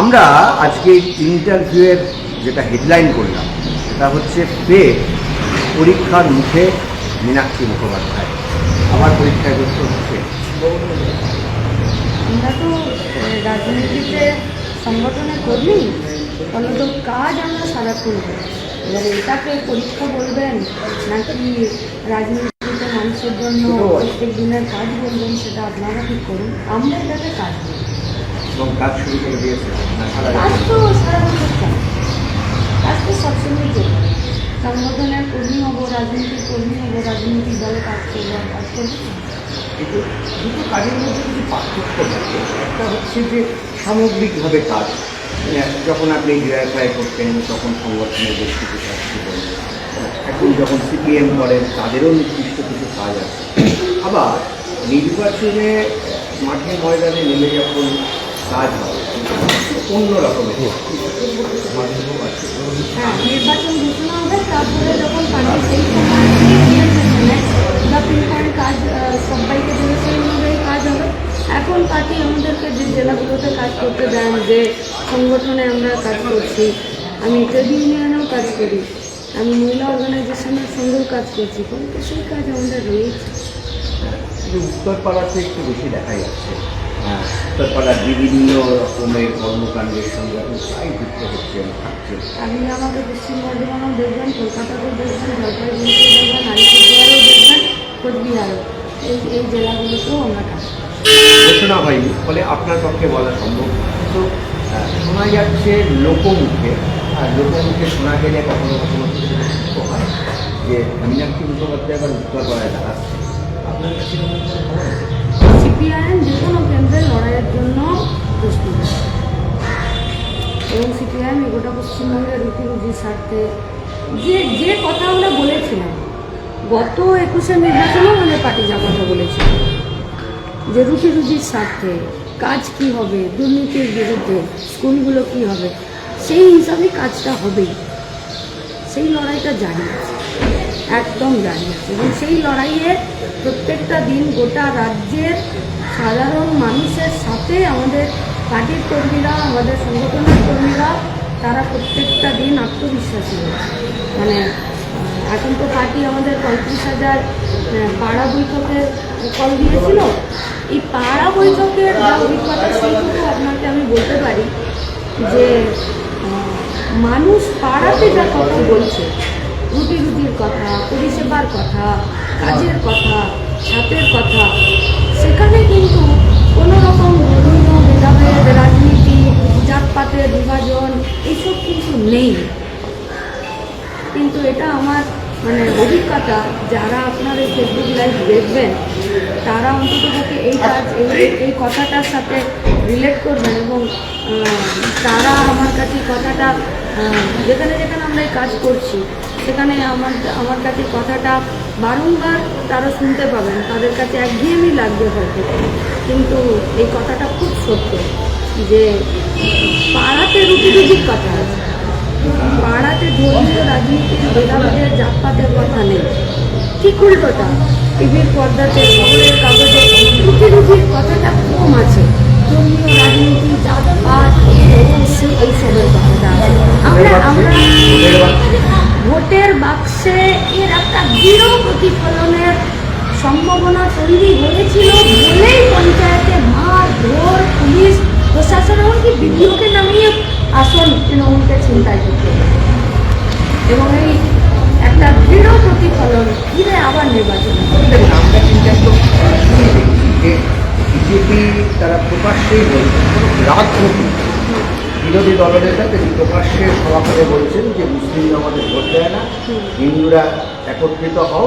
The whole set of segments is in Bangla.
আমরা আজকে ইন্টারভিউয়ের যেটা হেডলাইন করলাম সেটা হচ্ছে ফের পরীক্ষার মুখে মীনাক্ষী মুখোপাধ্যায়। আমার পরীক্ষায় বসতে হচ্ছে। আমরা তো রাজনীতিতে সংগঠনে কর্মী ফলত কাজ আমরা সারাক্ষণ করি এবারে এটাকে পরীক্ষা বলবেন নাকি রাজনীতিতে মানুষের জন্য প্রত্যেক দিনের কাজ বলবেন সেটা আপনারা ঠিক করুন। আমরা এটাকে কাজ বলি এবং কাজ শুরু করে দিয়েছে। কাজ? তো সারা বছর চলে কাজ তো সবসময় চলে সংগঠনের কর্মী হব রাজনীতির কর্মী হব রাজনৈতিক দলে কাজ করব আর কাজ করব কিন্তু দুটো কাজের মধ্যে কিছু পার্থক্য থাকে একটা হচ্ছে যে সামগ্রিকভাবে কাজ। মানে যখন আপনি ডিআইফাই করতেন তখন সংগঠনের বেশ কিছু কাজ ছিল এখন যখন সিপিএম করেন তাদেরও নির্দিষ্ট কিছু কাজ আছে। আবার নির্বাচনে মাঠে ময়দানে নেমে যখন কাজ হবে অন্য রকমের হ্যাঁ নির্বাচন ঘোষণা হবে তারপরে যখন পার্টি সেই সময় কাজ সবাইকে সেই অনুযায়ী কাজ হবে এখন পার্টি আমাদেরকে যে জেলাগুলোতে কাজ করতে দেন যে সংগঠনে আমরা কাজ করছি আমি ট্রেড ইউনিয়নেও কাজ করি আমি মহিলা অর্গানাইজেশনের সঙ্গেও কাজ করছি কিন্তু সেই কাজ আমাদের রয়েছে উত্তরপাড়াতে একটু বেশি দেখা যাচ্ছে হ্যাঁ, উত্তরপাড়ার বিভিন্ন রকমের কর্মকাণ্ডের সঙ্গে আপনি প্রায় যুক্ত হচ্ছেন থাকছেন আপনি আমাকে পশ্চিম বর্ধমানেও দেখবেন কলকাতাতেও দেখবেন জলপাইগুড়িতেও দেখবেন আলিপুরদুয়ারেও দেখবেন কোচবিহারও। এই এই জেলাগুলোতেও আমরা কাজ ঘোষণা হয়নি ফলে আপনার পক্ষে বলা সম্ভব। কিন্তু শোনা যাচ্ছে লোকমুখে আর লোকমুখে শোনা গেলে কখনো কখনো হয়। যে মীনাক্ষী মুখোপাধ্যায় আবার উত্তরপাড়ায় দাঁড়াচ্ছে। আপনার কাছে সিপিআইএম যে কোনো কেন্দ্রে লড়াইয়ের জন্য প্রস্তুত। এবং সিপিআইএম, গোটা পশ্চিমবঙ্গের রুটি রুজির স্বার্থে যে যে কথা আমরা বলেছিলাম, গত একুশে নির্বাচনেও আমাদের পার্টি যা কথা বলেছিল, যে রুটি রুজির স্বার্থে কাজ কি হবে, দুর্নীতির বিরুদ্ধে স্কুলগুলো কি হবে, সেই হিসাবে কাজটা হবেই। সেই লড়াইটা জারি আছে। একদম আছে এবং সেই লড়াইয়ে প্রত্যেকটা দিন গোটা রাজ্যের সাধারণ মানুষের সাথে আমাদের পার্টির কর্মীরা, আমাদের সংগঠনের কর্মীরা, তারা প্রত্যেকটা দিন আত্মবিশ্বাসী মানে এখন তো পার্টি আমাদের পঁয়ত্রিশ হাজার পাড়া বৈঠকে কল দিয়েছিল। এই পাড়া বৈঠকের যা অভিজ্ঞতা সেইটুকু আপনাকে আমি বলতে পারি যে মানুষ পাড়াতে যা কথা বলছে রুটি রুটির কথা পরিষেবার কথা কাজের কথা সাথের কথা সেখানে কিন্তু কোনো রকম ধর্মীয় ভেদাভেদ রাজনীতি জাতপাতের বিভাজন এইসব কিন্তু নেই। কিন্তু এটা আমার মানে অভিজ্ঞতা যারা আপনার এই ফেসবুক লাইভ দেখবেন তারা অন্ততপক্ষে এই কাজ এই এই কথাটার সাথে রিলেট করবেন এবং তারা আমার কাছে কথাটা যেখানে যেখানে আমরা এই কাজ করছি সেখানে আমার আমার কাছে কথাটা বারংবার তারা শুনতে পাবেন, তাদের কাছে একঘেয়েমি লাগবে হয়তো। কিন্তু এই কথাটা খুব সত্য যে পাড়াতে রুটি রুটির কথা আছে। পাড়াতে ধর্মীয় রাজনীতির ভেদাভেদের জাতপাতের কথা নেই। ঠিক উল্টোটা, টিভির পর্দাতে খবরের কাগজে রুটি রুটির কথাটা কম আছে। ধর্মীয় রাজনীতি, জাতপাত, এই- এইসবের কথাটা আমরা আমরা ভোটের বাক্সে এর একটা দৃঢ় প্রতিফলনের সম্ভাবনা তৈরি হয়েছিল বলেই পঞ্চায়েতে মার ধর পুলিশ, প্রশাসন, এমনকি বিডিওকে নামিয়ে আসন তৃণমূলকে চিন্তায় করতে এবং এই একটা দৃঢ় প্রতিফলন ফিরে আবার নির্বাচন বিজেপি তারা প্রকাশ্যেই বলছে রাজনীতি বিরোধী দলের তিনি প্রকাশ্যে সভা বলছেন যে মুসলিম আমাদের ভোট দেয় না। হিন্দুরা একত্রিত হও,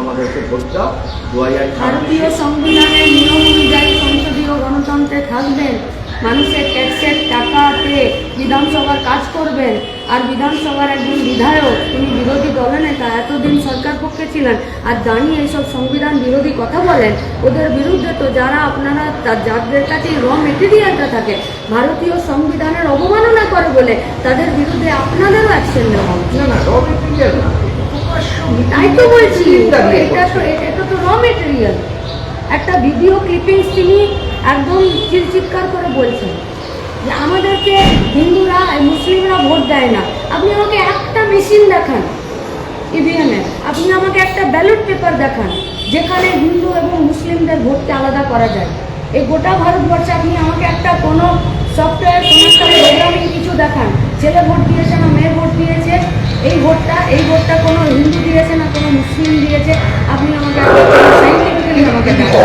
আমাদেরকে ভোট দাও। দু হাজার ভারতীয় সংবিধানের নিয়ম অনুযায়ী সংসদীয় গণতন্ত্রে থাকবেন। মানুষের ট্যাক্সের টাকাতে বিধানসভার কাজ করবেন। আর বিধানসভার একজন বিধায়ক তিনি বিরোধী দলনেতা এতদিন সরকার পক্ষে ছিলেন আর দাঁড়িয়ে এইসব সংবিধান বিরোধী কথা বলেন ওদের বিরুদ্ধে তো যারা আপনারা যাদের কাছে র মেটেরিয়ালটা থাকে ভারতীয় সংবিধানের অবমাননা করে বলে তাদের বিরুদ্ধে আপনাদেরও অ্যাকশন নেওয়া। না না র মেটেরিয়াল না তাই তো বলছি এটা তো এটা তো র মেটেরিয়াল। একটা ভিডিও ক্লিপিংস তিনি একদম চিৎকার করে বলছেন। আমাদেরকে হিন্দুরা মুসলিমরা ভোট দেয় না। আপনি আমাকে একটা মেশিন দেখান ইভিএমে আপনি আমাকে একটা ব্যালট পেপার দেখান যেখানে হিন্দু এবং মুসলিমদের ভোটকে আলাদা করা যায়। এই গোটা ভারতবর্ষে আপনি আমাকে একটা কোনো সফটওয়্যার কোনো একটা প্রোগ্রামিং কিছু দেখান। ছেলে ভোট দিয়েছে না মেয়ে ভোট দিয়েছে এই ভোটটা এই ভোটটা কোনো হিন্দু দিয়েছে না কোনো মুসলিম দিয়েছে। আপনি আমাকে সাইন্টিফিক্যালি আমাকে দেখান।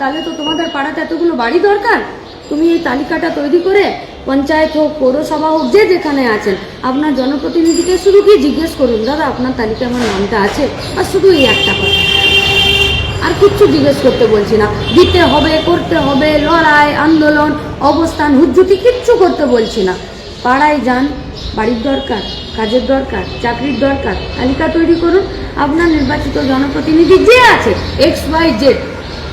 তাহলে তো তোমাদের পাড়াতে এতগুলো বাড়ি দরকার? তুমি এই তালিকাটা তৈরি করে পঞ্চায়েত হোক, পৌরসভা হোক, যে যেখানে আছেন, আপনার জনপ্রতিনিধিকে শুধু কি জিজ্ঞেস করুন, দাদা, আপনার তালিকায় আমার নামটা আছে? আর শুধু এই একটা কথা। আর কিচ্ছু জিজ্ঞেস করতে বলছি না। দিতে হবে, করতে হবে, লড়াই, আন্দোলন, অবস্থান, হুজ্জুতি কিচ্ছু করতে বলছি না। পাড়ায় যান, বাড়ির দরকার, কাজের দরকার, চাকরির দরকার, তালিকা তৈরি করুন। আপনার নির্বাচিত জনপ্রতিনিধি যে আছে X Y Z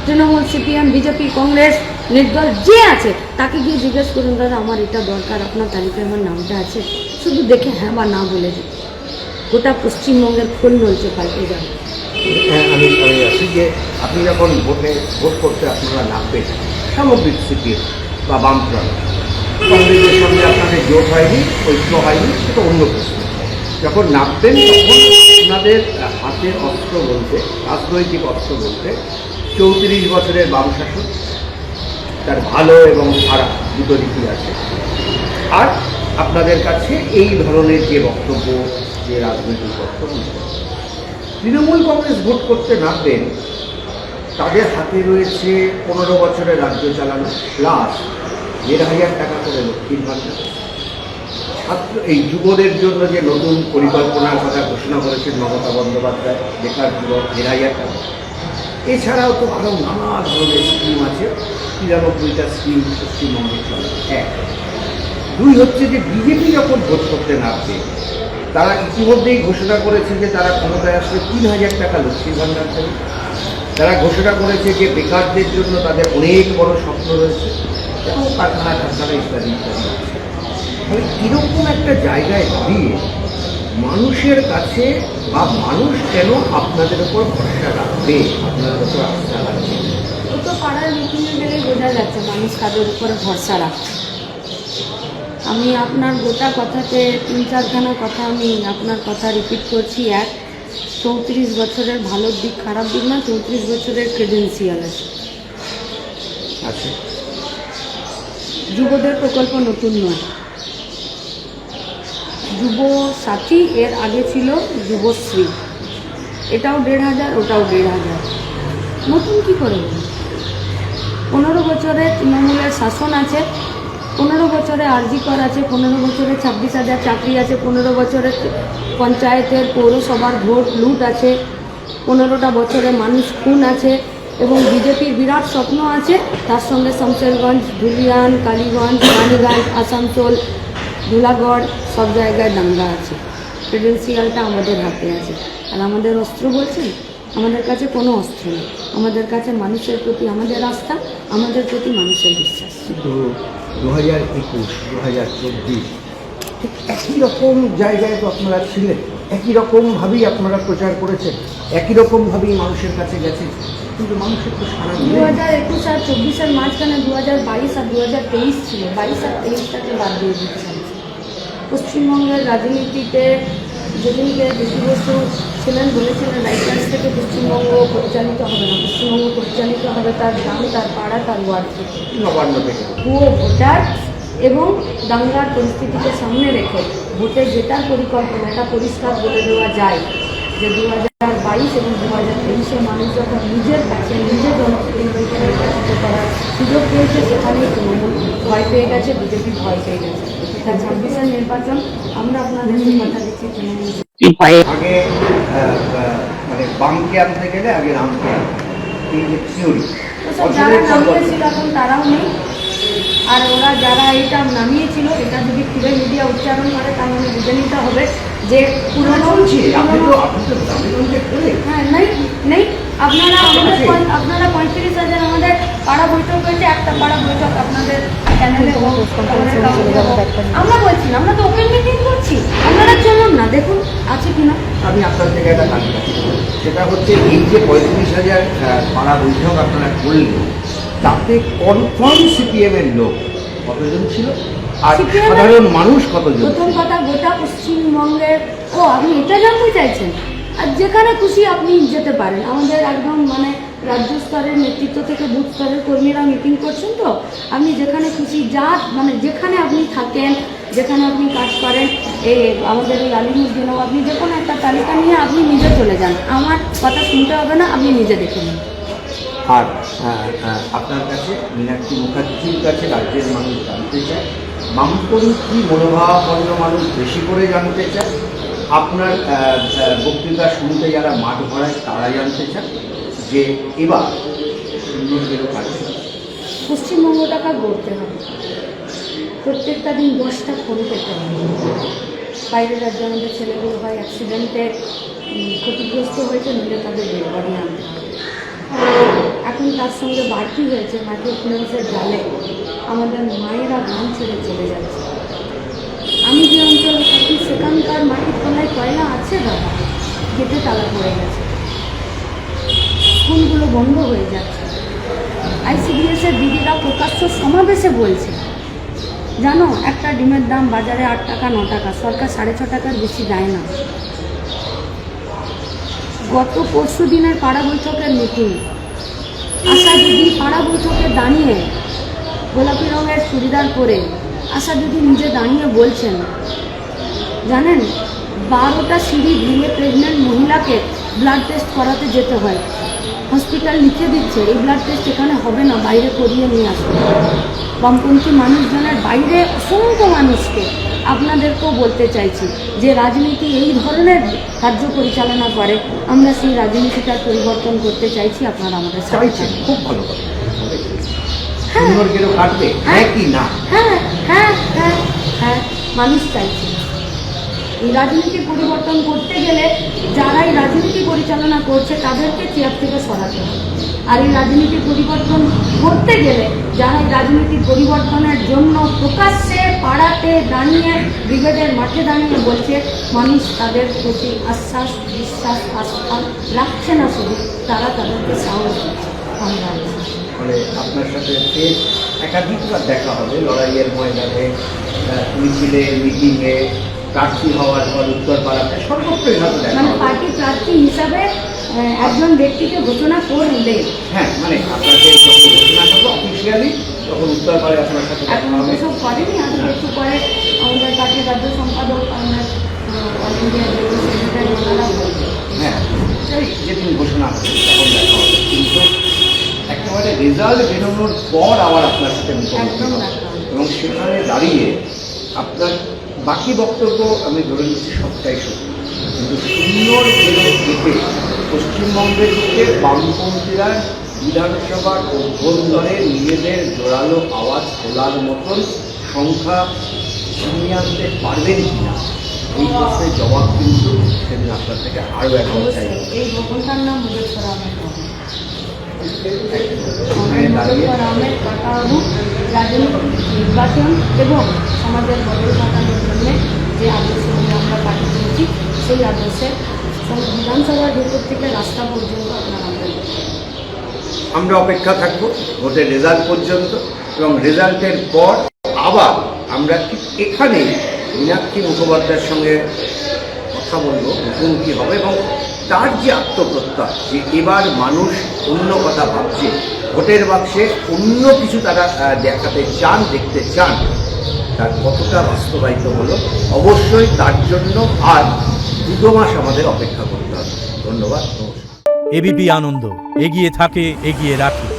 Trinamool, CPM, BJP, Congress, নির্দল যে আছে, তাকে গিয়ে জিজ্ঞেস করুন, দাদা, আমার এটা দরকার, আপনার তালিকায় আমার নামটা আছে। শুধু দেখে হ্যাঁ বা না বলে দিন। গোটা পশ্চিমবঙ্গের খোল নলছে পাল্টে যাবে। আমি আমি আছি যে আপনি যখন ভোটে ভোট করতে আপনারা নামবেন, সামগ্রিক সিপিএম বা বামফ্রন্ট কংগ্রেসের সঙ্গে আপনাদের জোট হয়নি, ঐক্য হয়নি, সেটা অন্য প্রশ্ন। যখন নামবেন, তখন আপনাদের হাতের অস্ত্র বলতে, রাজনৈতিক অস্ত্র বলতে, চৌত্রিশ বছরের বাম শাসন তার ভালো এবং খারাপ দুটো দিকই আছে। আর আপনাদের কাছে এই ধরনের যে বক্তব্য, যে রাজনৈতিক বক্তব্য তৃণমূল কংগ্রেস ভোট করতে না নামবেন, তাদের হাতে রয়েছে পনেরো বছরের রাজ্য চালানো প্লাস দেড় হাজার টাকা করে লক্ষ্মীর ভাণ্ডার। ছাত্র, এই যুবদের জন্য যে নতুন পরিকল্পনার কথা ঘোষণা করেছেন মমতা বন্দ্যোপাধ্যায়, বেকার যুবক, দেড় হাজার টাকা। এছাড়াও তো আরও নানা ধরনের স্কিম আছে। তিরানব্বইটা স্কিম পশ্চিমবঙ্গে চলে। এক। দুই হচ্ছে যে বিজেপি যখন ভোট করতে নামবে তারা ইতিমধ্যেই ঘোষণা করেছে যে তারা ক্ষমতায় আসলে তিন হাজার টাকা লক্ষ্মীর ভাণ্ডার দেবে। তারা ঘোষণা করেছে যে বেকারদের জন্য তাদের অনেক বড় স্বপ্ন রয়েছে। এবং কারখানা কারখানা ইত্যাদি ইত্যাদি। ফলে এরকম একটা জায়গায় দাঁড়িয়ে মানুষের কাছে বা মানুষ কেন আপনাদের উপর ভরসা রাখবে? আপনাদের উপর আস্থা রাখবে? তো পাড়ার মিটিংয়ে গেলেই বোঝা যাচ্ছে মানুষ কাদের উপরে ভরসা রাখছে। আমি আপনার গোটা কথাতে তিন চারখানা কথা আমি আপনার কথা রিপিট করছি এক চৌত্রিশ বছরের ভালো দিক খারাপ দিক না চৌত্রিশ বছরের ক্রেডেন্সিয়াল আছে। আচ্ছা যুবদের প্রকল্প নতুন নয়। যুব সাথী এর আগে ছিল যুবশ্রী। এটাও দেড় হাজার ওটাও দেড় হাজার। নতুন কি করে পনেরো বছরে তৃণমূলের শাসন আছে পনেরো বছরে আরজি কর আছে, পনেরো বছরে ছাব্বিশ হাজার চাকরি আছে, পনেরো বছরে পঞ্চায়েতের পৌরসভার ভোট লুট আছে, পনেরোটা বছরে মানুষ খুন আছে এবং বিজেপির বিরাট স্বপ্ন আছে, তার সঙ্গে শমশেরগঞ্জ, ধুলিয়ান, কালীগঞ্জ রানীগঞ্জ আসানসোল, ধুলাগড় সব জায়গায় দাঙ্গা আছে। ক্রেডেন্সিয়ালটা আমাদের হাতে আছে। আর আমাদের অস্ত্র বলছেন, আমাদের কাছে কোনো অস্ত্র নেই। আমাদের কাছে মানুষের প্রতি আমাদের আস্থা, আমাদের প্রতি মানুষের বিশ্বাস। দু হাজার একুশ দু হাজার ঠিক একই রকম জায়গায় তো আপনারা ছিলেন, একই রকমভাবেই আপনারা প্রচার করেছেন, একই রকমভাবেই মানুষের কাছে গেছেন, কিন্তু মানুষের তো সারা দু হাজার একুশ আর চব্বিশের মাঝখানে দু হাজার বাইশ আর দু হাজার তেইশ ছিল, বাইশ আর তেইশটাকে বাদ দিয়ে দিচ্ছেন পশ্চিমবঙ্গের রাজনীতিতে যেদিনকে বসু ছিলেন বলেছিলেন রাইটার্স থেকে পশ্চিমবঙ্গ পরিচালিত হবে না। পশ্চিমবঙ্গ পরিচালিত হবে তার গ্রাম তার পাড়া তার ওয়ার্ড। থেকে নবান্ন থেকে। ভুয়ো ভোটার এবং দাঙ্গার পরিস্থিতিকে সামনে রেখে ভোটে জেতার পরিকল্পনা এটা পরিষ্কার বলে দেওয়া যায় যে দু হাজার বাইশ এবং দু হাজার তেইশে মানুষ যখন নিজের কাছে নিজের নির্বাচিত করার সুযোগ পেয়েছে সেখানেই তৃণমূল ভয় পেয়ে গেছে বিজেপি ভয় পেয়ে গেছে। তা ছাব্বিশের নির্বাচন আমরা আপনাদেরকে কথা দিচ্ছি আগে আহ, আহ, মানে বামকে আনতে গেলে আগে রামকে এই যে থিওরি ওসব যারা নামিয়েছিল এখন তারাও নেই। আর ওরা যারা এটা নামিয়েছিল এটা যদি ফিরে মিডিয়া উচ্চারণ করে তার মানে বুঝে নিতে হবে যে পুরনো হ্যাঁ নেই নেই। আপনারা আমাদের আপনারা পঁয়ত্রিশ হাজার আমাদের পাড়া বৈঠক হয়েছে একটা পাড়া বৈঠক আপনাদের চ্যানেলে কাউকে হোক। আমরা বলছি আমরা তো ওপেন মিটিং করছি। আপনারা চলুন না দেখুন আছে কিনা। আমি আপনার থেকে একটা কাজ সেটা হচ্ছে এই যে পঁয়ত্রিশ হাজার পাড়া বৈঠক আপনারা করলেন তাতে কনফার্ম সিপিএম এর লোক কতজন ছিল? আর সাধারণ মানুষ কতজন প্রথম কথা গোটা পশ্চিমবঙ্গের ও আপনি এটা জানতে চাইছেন? আর যেখানে খুশি আপনি যেতে পারেন। আমাদের একদম মানে রাজ্য স্তরের নেতৃত্ব থেকে বুথ স্তরের কর্মীরা মিটিং করছেন তো। আপনি যেখানে খুশি যা মানে যেখানে আপনি থাকেন, যেখানে আপনি কাজ করেন এই আমাদের এই আলিমুদ্দিনও আপনি যে কোনো একটা তালিকা নিয়ে আপনি নিজে চলে যান। আমার কথা শুনতে হবে না, আপনি নিজে দেখে নিন। আর আপনার কাছে মীনাক্ষী মুখার্জির কাছে রাজ্যের মানুষ জানতে চায়। বামপন্থী কি মনোভাবাপন্ন মানুষ বেশি করে জানতে চায়। আপনার বক্তৃতা শুনতে যারা মাঠ ভরায় তারা জানতে চান যে এবার পশ্চিমবঙ্গটাকে গড়তে হবে। প্রত্যেকটা দিন দশটা ফোন পেতে হবে। বাইরের রাজ্যে আমাদের ছেলেগুলো হয় অ্যাক্সিডেন্টে ক্ষতিগ্রস্ত হয়েছে, নিলে তাদের ডেড বডি আনতে এখন তার সঙ্গে বাড়তি হয়েছে মাইক্রো ফিন্যান্সের জালে আমাদের মায়েরা গ্রাম ছেড়ে চলে যাচ্ছে। আমি যে অঞ্চলে থাকি, সেখানকার মাটির তলায় কয়লা আছে দাদা? গেটে তালা পড়ে গেছে। স্কুলগুলো বন্ধ হয়ে যাচ্ছে। আইসিডিএস এর দিদিরা প্রকাশ্য সমাবেশে বলছে, জানো, একটা ডিমের দাম বাজারে আট টাকা, ন টাকা, সরকার সাড়ে ছ টাকার বেশি দেয় না। গত পরশু দিনের পাড়া বৈঠকের মিটিং, আশা দিদি পাড়া বৈঠকে দাঁড়িয়ে গোলাপি রঙের চুড়িদার পরে আশা দিদি নিজে দাঁড়িয়ে বলছেন জানেন বারোটা সিঁড়ি ভেঙে প্রেগনেন্ট মহিলাকে ব্লাড টেস্ট করাতে যেতে হয়। হসপিটাল লিখে দিচ্ছে এই ব্লাড টেস্ট এখানে হবে না বাইরে করিয়ে নিয়ে আসবে। বামপন্থী মানুষজনের বাইরে অসংখ্য মানুষকে আপনাদেরকেও বলতে চাইছি যে রাজনীতি এই ধরনের কার্য পরিচালনা করে। আমরা সেই রাজনীতিটার পরিবর্তন করতে চাইছি আপনারা আমাদের চাইছেন খুব ভালো সুন্দর বেরো কাটবে হ্যাঁ। কি না? হ্যাঁ হ্যাঁ হ্যাঁ হ্যাঁ মানুষ চাইছে। এই রাজনীতি পরিবর্তন করতে গেলে যারা এই রাজনীতি পরিচালনা করছে তাদেরকে চেয়ার থেকে সরাতে হবে। আর এই রাজনীতি পরিবর্তন করতে গেলে যারা এই রাজনীতি পরিবর্তনের জন্য প্রকাশ্যে পাড়াতে দাঁড়িয়ে ব্রিগেডের মাঠে দাঁড়িয়ে বলছে মানুষ তাদের প্রতি আশ্বাস বিশ্বাস আস্থা রাখছে না শুধু তারা তাদেরকে সাহস দিচ্ছে। আমরা। মানে আপনার সাথে ফের একাধিকবার দেখা হবে। লড়াইয়ের ময়দানে মিছিলে মিটিংয়ে প্রার্থী হওয়ার পর উত্তরপাড়াতে সর্বত্রই হয়তো দেখা মানে পার্টি প্রার্থী হিসাবে একজন ব্যক্তিকে ঘোষণা করলে। হ্যাঁ মানে আপনাকে যখন ঘোষণা করব অফিসিয়ালি তখন উত্তর উত্তরপাড়ায় আপনার সাথে দেখা হবে। করেনি আজকে একটু পরে আমাদের পার্টির রাজ্য সম্পাদক আমাদের অল ইন্ডিয়া সেক্রেটারি ওনারা বলবে হ্যাঁ এই যেদিন ঘোষণা হবে তখন দেখা হবে। কিন্তু একেবারে রেজাল্ট বেরোনোর পর আবার আপনার সাথে মুখোমুখি। এবং সেখানে দাঁড়িয়ে আপনার বাকি বক্তব্য আমি ধরে নিচ্ছি সবটাই সত্যি। কিন্তু সুন্দর এতে পশ্চিমবঙ্গের দিকে বামপন্থীরা বিধানসভার অভ্যন্তরে নিজেদের জোরালো আওয়াজ তোলার মতন সংখ্যা ছিনিয়ে আনতে পারবেন কিনা এই প্রশ্নের জবাব কিন্তু সেদিন আপনার থেকে আরও একবার চাই এই ভবনটার নাম মুজফর আহমেদ ভবন এখানে দাঁড়িয়ে মুজফর আহমেদ কাকাবাবু রাজনৈতিক নির্বাচন এবং সমাজের বদল ঘটানোর জন্য যে আমরা পাঠি করেছি সেই আদর্শে সব- বিধানসভার ভেতর থেকে রাস্তা পর্যন্ত আপনারা আমরা আমরা অপেক্ষা থাকব ভোটের রেজাল্ট পর্যন্ত এবং রেজাল্টের পর আবার আমরা ঠিক এখানেই মীনাক্ষী মুখোপাধ্যায়ের সঙ্গে কথা বলব মুখোমুখি হবে এবং তার যে আত্মপ্রত্যয় যে এবার মানুষ অন্য কথা ভাবছে, ভোটের বাক্সে অন্য কিছু তারা দেখাতে চান, দেখতে চান, তার কতটা বাস্তবায়িত হলো, অবশ্যই তার জন্য আর দুটো মাস আমাদের অপেক্ষা করতে হবে। ধন্যবাদ, নমস্কার। এবিপি আনন্দ, এগিয়ে থাকে, এগিয়ে রাখে।